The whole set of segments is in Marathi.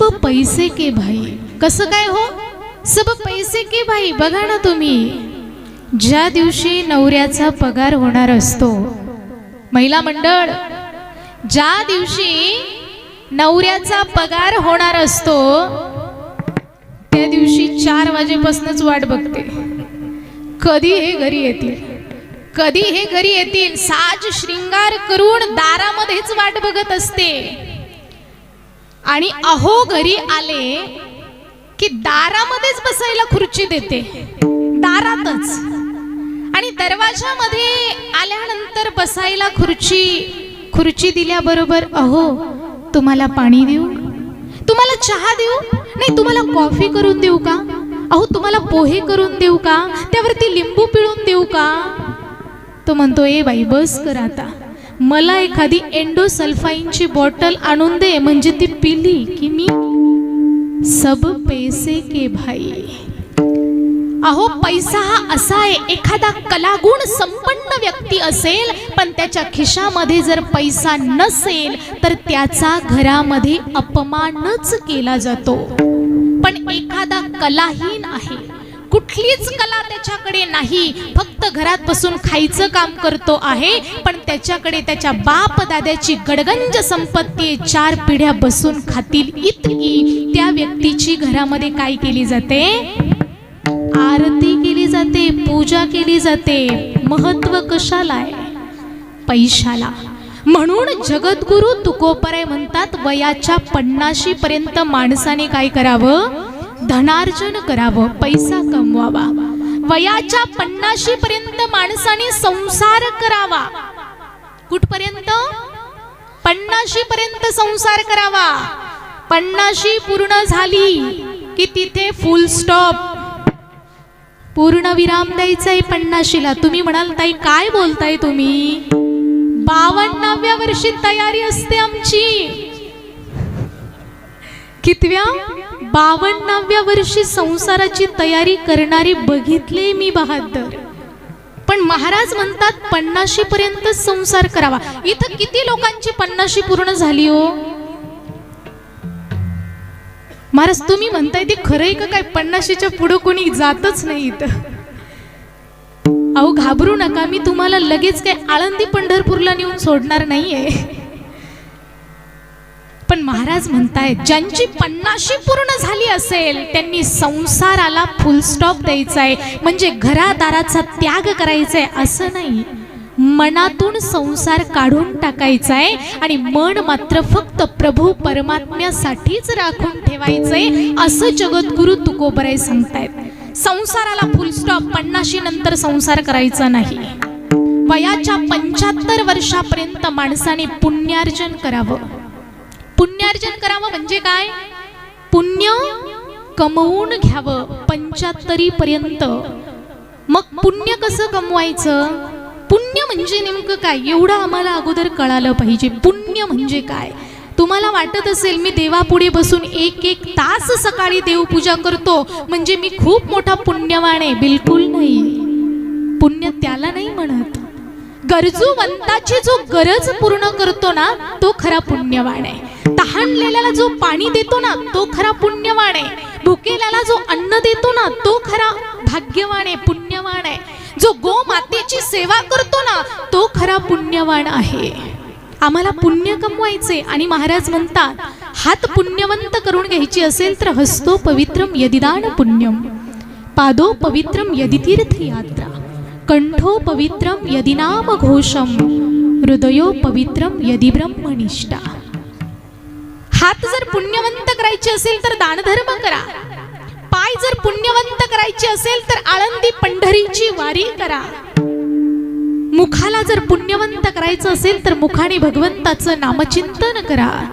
सब पैसे के भाई। कसं काय हो? सब पैसे के भाई बघा ना तुम्ही. ज्या दिवशी नवऱ्याचा पगार होणार असतो महिला मंडळ ज्या दिवशी नवऱ्याचा पगार होणार असतो त्या दिवशी चार वाजेपासूनच वाट बघते. कधी हे घरी येतील? कधी हे घरी येतील? साज श्रृंगार करून दारामध्येच वाट बघत असते. आणि अहो घरी आले की दारामध्येच बसायला खुर्ची देते. दारातच. आणि दरवाजामध्ये आल्यानंतर बसायला खुर्ची खुर्ची दिल्याबरोबर अहो तुम्हाला पाणी देऊ तुम्हाला चहा देऊ? नाही तुम्हाला कॉफी करून देऊ का? अहो तुम्हाला पोहे करून देऊ का? त्यावरती लिंबू पिळून देऊ का? तो म्हणतो ए बाई बस कर आता. मला एखादी एंडोसल्फाईनची बॉटल आणून दे म्हणजे ती पिली की मी? सब पैसे के भाई. अहो पैसा हा असा आहे एखादा कलागुण संपन्न व्यक्ती असेल पण त्याच्या खिशामध्ये जर पैसा नसेल तर त्याचा घरामध्ये अपमानच केला जातो. पण एखादा कलाहीन आहे कुठलीच कला त्याच्याकडे नाही. फक्त घरात बसून खायचं काम करतो आहे पण त्याच्याकडे त्याच्या बाप दाद्याची गडगंज संपत्ती चार पिढ्या बसून खातील इतकी. त्या व्यक्तीची घरामध्ये काय केली जाते? आरती केली जाते पूजा केली जाते. महत्त्व कशाला आहे? पैशाला. म्हणून जगद्गुरु तुकोपराय म्हणतात वयाच्या पन्नाशी पर्यंत माणसाने काय करावं? धनार्जन करावं पैसा कमवावा. वयाच्या पन्नाशी पर्यंत माणसाने संसार करावा. कुठपर्यंत? पन्नाशी पर्यंत संसार करावा. पन्नाशी पूर्ण झाली की तिथे फुल स्टॉप पूर्ण विराम द्यायचा आहे पन्नाशीला. तुम्ही म्हणाल ताई काय बोलताय तुम्ही? बावन्नाव्या वर्षी तयारी असते आमची. कितव्या? बावन्नाव्या वर्षी संसाराची तयारी करणारी बघितले मी बहादर. पण महाराज म्हणतात पन्नाशी पर्यंत संसार करावा. इथं किती लोकांची पन्नाशी पूर्ण झाली हो? महाराज तुम्ही म्हणताय ते खरंय का काय? पन्नाशीच्या पुढं कोणी जातच नाही इथं. अहो घाबरू नका. मी तुम्हाला लगेच काय आळंदी पंढरपूरला नेऊन सोडणार नाहीये. पण महाराज म्हणतायत ज्यांची पन्नाशी पूर्ण झाली असेल त्यांनी संसाराला फुल स्टॉप द्यायचा आहे म्हणजे घरादाराचा त्याग करायचा आहे असं नाही. मनातून संसार काढून टाकायचा आहे आणि मन मात्र फक्त प्रभू परमात्म्यासाठीच राखून ठेवायचंय असं जगद्गुरु तुकोबराय सांगतायत. संसाराला फुल स्टॉप पन्नाशी नंतर संसार करायचा नाही. वयाच्या पंच्याहत्तर वर्षापर्यंत माणसाने पुण्यार्जन करावं. पुण्यार्जन करावं म्हणजे काय? पुण्य कमवून घ्यावं पंच्याहत्तरी पर्यंत. मग पुण्य कसं कमवायचं? पुण्य म्हणजे नेमकं काय? एवढं आम्हाला अगोदर कळालं पाहिजे. पुण्य म्हणजे काय? तुम्हाला वाटत असेल मी देवापुढे बसून एक एक तास सकाळी देवपूजा करतो म्हणजे मी खूप मोठा पुण्यवान आहे. बिलकुल नाही. पुण्य त्याला नाही म्हणत. गरजूवंताची जो गरज पूर्ण करतो ना तो खरा पुण्यवान आहे. तहानलेल्याला जो पाणी देतो ना तो खरा पुण्यवान आहे. भुकेल्याला जो अन्न देतो ना तो खरा भाग्यवान आहे पुण्यवान आहे. जो गोमातेची सेवा करतो ना तो खरा पुण्यवान आहे. आम्हाला पुण्य कमवायचे आणि महाराज म्हणतात हात पुण्यवंत करून घ्यायची असेल तर हस्तो पवित्रम यदिदान पुण्यम. पादो पवित्रम यदि तीर्थयात्रा कंठो पवित्रम यदि नाम घोषम हृदयो पवित्रम यदि ब्रह्मनिष्ठा. हात जर पुण्यवंत करायचे असेल तर दानधर्म करा. पाय जर पुण्यवंत करायचे असेल तर आळंदी पंढरीची वारी करा. मुखाला जर पुण्यवंत करायचं असेल तर मुखाने भगवंताचं नामचिंतन करा.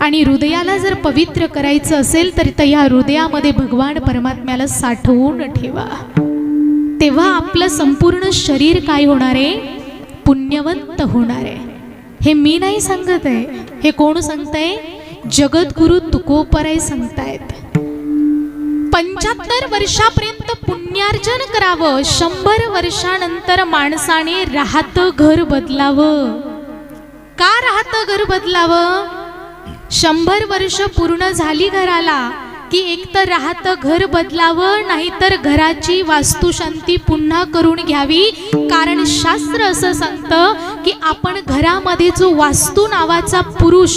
आणि हृदयाला जर पवित्र करायचं असेल तर त्या हृदयामध्ये भगवान परमात्म्याला साठवून ठेवा. तेव्हा आपलं संपूर्ण शरीर काय होणार आहे? पुण्यवंत होणार आहे. हे मी नाही सांगत आहे. हे कोण सांगत आहे जगद्गुरु तुकोपराय सांगतायत. पंच्याहत्तर वर्षापर्यंत पुण्यार्जन करावं शंभर वर्षानंतर माणसाने राहतं घर बदलावं. का राहतं घर बदलावं? शंभर वर्ष पूर्ण झाली घराला की एक तर राहतं घर बदलावं नाहीतर घराची वास्तुशांती पुन्हा करून घ्यावी? कारण शास्त्र असं सांगतं की आपण घरामध्ये जो वास्तू नावाचा पुरुष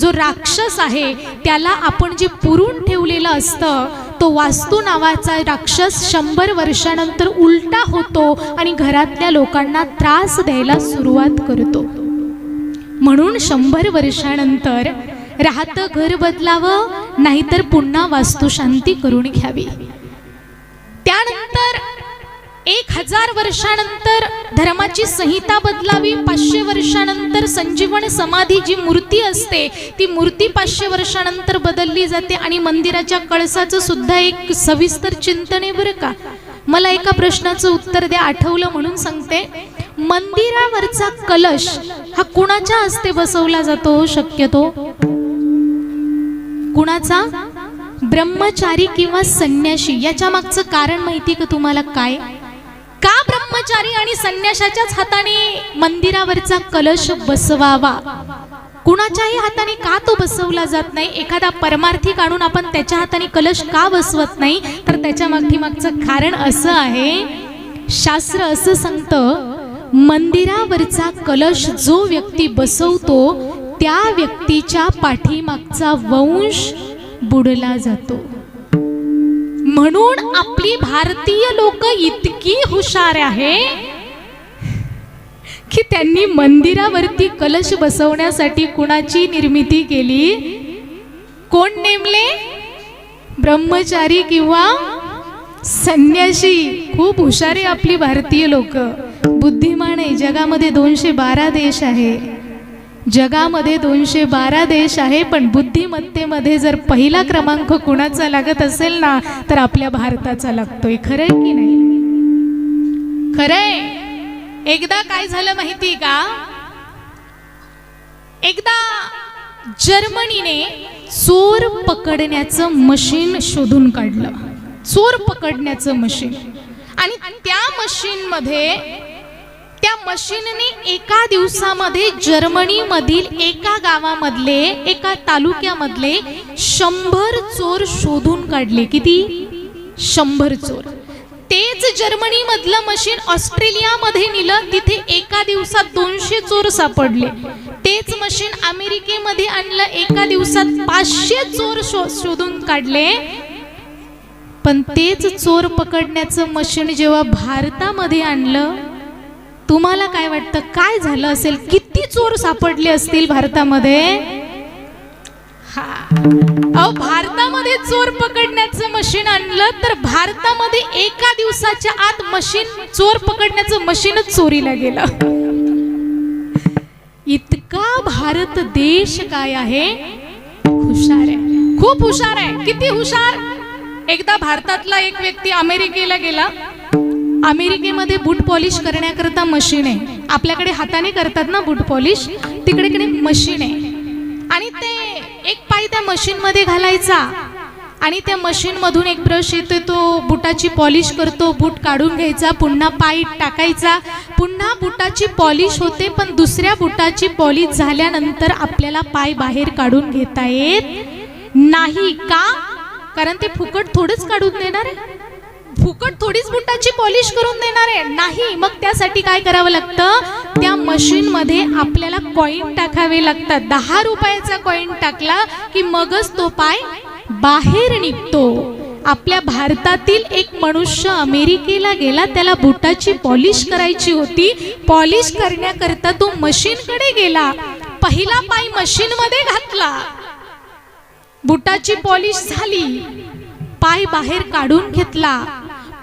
जो राक्षस आहे त्याला आपण जे पुरून ठेवलेलं असतं तो वास्तू नावाचा राक्षस शंभर वर्षानंतर उलटा होतो आणि घरातल्या लोकांना त्रास द्यायला सुरुवात करतो. म्हणून शंभर वर्षानंतर राहतं घर बदलावं नाहीतर पुन्हा वास्तुशांती करून घ्यावी. त्यानंतर एक हजार वर्षानंतर धर्माची संहिता बदलावी पाचशे वर्षानंतर संजीवन समाधी जी मूर्ती असते ती मूर्ती पाचशे वर्षानंतर बदलली जाते आणि मंदिराच्या कळसाचं सुद्धा एक सविस्तर चिंतन आहे बरं का? मला एका प्रश्नाचं उत्तर द्या आठवलं म्हणून सांगते. मंदिरावरचा कलश हा कुणाच्या हस्ते बसवला जातो हो शक्यतो? कुणाचा? ब्रह्मचारी किंवा संन्याशी. याच्या मागचं कारण माहिती का तुम्हाला काय? का ब्रह्मचारी आणि संन्याशाच्याच हाताने मंदिरावरचा कलश बसवावा? कुणाच्याही हाताने का तो बसवला जात नाही? एखादा परमार्थी आणून आपण त्याच्या हाताने कलश का बसवत नाही? तर त्याच्या मागठीमागचं कारण असं आहे शास्त्र असं सांगतं मंदिरावरचा कलश जो व्यक्ती बसवतो त्या व्यक्तीच्या पाठीमागचा वंश बुडला जातो. म्हणून आपली भारतीय लोक इतकी हुशार आहे की त्यांनी मंदिरावरती कलश बसवण्यासाठी कुणाची निर्मिती केली? कोण नेमले? ब्रह्मचारी किंवा संन्याशी खूप हुशार आहे आपली भारतीय लोक. बुद्धिमान आहे. जगामध्ये दोनशे बारा देश आहे. जगामध्ये दोनशे बारा देश आहे पण बुद्धिमत्तेमध्ये जर पहिला क्रमांक कुणाचा लागत असेल ना तर आपल्या भारताचा लागतोय. खरंय की नाही? खरंय. एकदा काय झालं माहिती का? एकदा जर्मनीने चोर पकडण्याचं मशीन शोधून काढलं. चोर पकडण्याचं मशीन. आणि त्या मशीन मध्ये त्या मशीनने एका दिवसामध्ये जर्मनी मधील एका गावामधले एका तालुक्यामधले शंभर चोर शोधून काढले. किती? शंभर चोर. तेच जर्मनी मधलं मशीन ऑस्ट्रेलियामध्ये नेलं तिथे एका दिवसात दोनशे चोर सापडले. तेच मशीन अमेरिकेमध्ये आणलं एका दिवसात पाचशे चोर शो शोधून काढले. पण तेच चोर पकडण्याचं मशीन जेव्हा भारतामध्ये आणलं तुम्हाला काय वाटतं? काय झालं असेल? किती चोर सापडले असतील भारतामध्ये? अहो भारतामध्ये चोर पकडण्याचं मशीन आणलं तर भारतामध्ये एका दिवसाच्या आत मशीन चोर पकडण्याचं मशीनच चोरीला गेलं. इतका भारत देश काय आहे? हुशार आहे. खूप हुशार आहे. किती हुशार? एकदा भारतातला एक व्यक्ती अमेरिकेला गेला. अमेरिकेमध्ये बूट पॉलिश करण्याकरता मशीन आहे. आपल्याकडे हाताने करतात ना बूट पॉलिश? तिकडे कडे मशीन आहे. आणि ते एक पाय त्या मशीन मध्ये घालायचा. आणि त्या मशीन मधून एक ब्रश येतो तो बुटाची पॉलिश करतो. बूट काढून घ्यायचा पुन्हा पाय टाकायचा. पुन्हा बुटाची पॉलिश होते पण दुसऱ्या बुटाची पॉलिश झाल्यानंतर आपल्याला पाय बाहेर काढून घेता येत नाही. का? कारण ते फुकट थोडंच काढून देणार आहे. फुकट थोडीच बुटाची पॉलिश करून देणार आहे. नाही मग त्यासाठी काय करावं लागतं? त्या मशीन मध्ये आपल्याला कॉईन टाकावे लागतात. दहा रुपयाचा कॉईन टाकला की मगच तो पाय बाहेर निघतो. आपल्या भारतातील एक मनुष्य अमेरिकेला गेला त्याला बुटाची पॉलिश करायची होती. पॉलिश करण्याकरता तो मशीन कडे गेला. पहिला पाय मशीन मध्ये घातला. बुटाची पॉलिश झाली. पाय बाहेर काढून घेतला.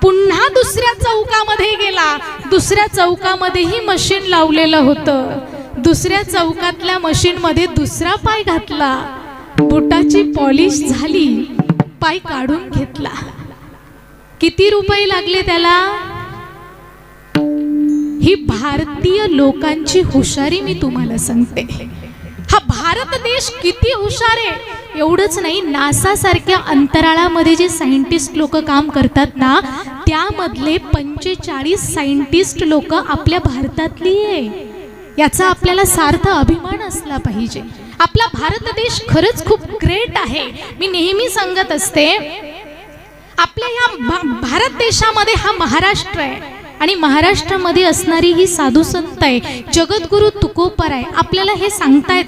पुन्हा दुसऱ्या चौकामध्ये गेला. दुसऱ्या चौकामध्येही मशीन लावलेलं होतं. दुसऱ्या चौकातल्या मशीनमध्ये दुसरा पाय घातला. बुटाची पॉलिश झाली. पाय काढून घेतला. किती रुपये लागले त्याला? ही भारतीय लोकांची हुशारी मी तुम्हाला सांगते. हा भारत देश किती हुशार आहे. एवढंच नाही नासा सारख्या अंतराळामध्ये जे सायंटिस्ट लोक काम करतात ना त्यामधले पंचेचाळीस सायंटिस्ट लोक आपल्या भारतातली आहे. याचा आपल्याला सार्थ अभिमान असला पाहिजे. आपला भारत देश खरंच खूप ग्रेट आहे. मी नेहमी सांगत असते आपल्या या भा- भारत देशामध्ये हा महाराष्ट्र आहे. आणि महाराष्ट्रामध्ये असणारी ही साधू संत आहे. जगद्गुरु तुकोपर आहे आपल्याला हे सांगतायत.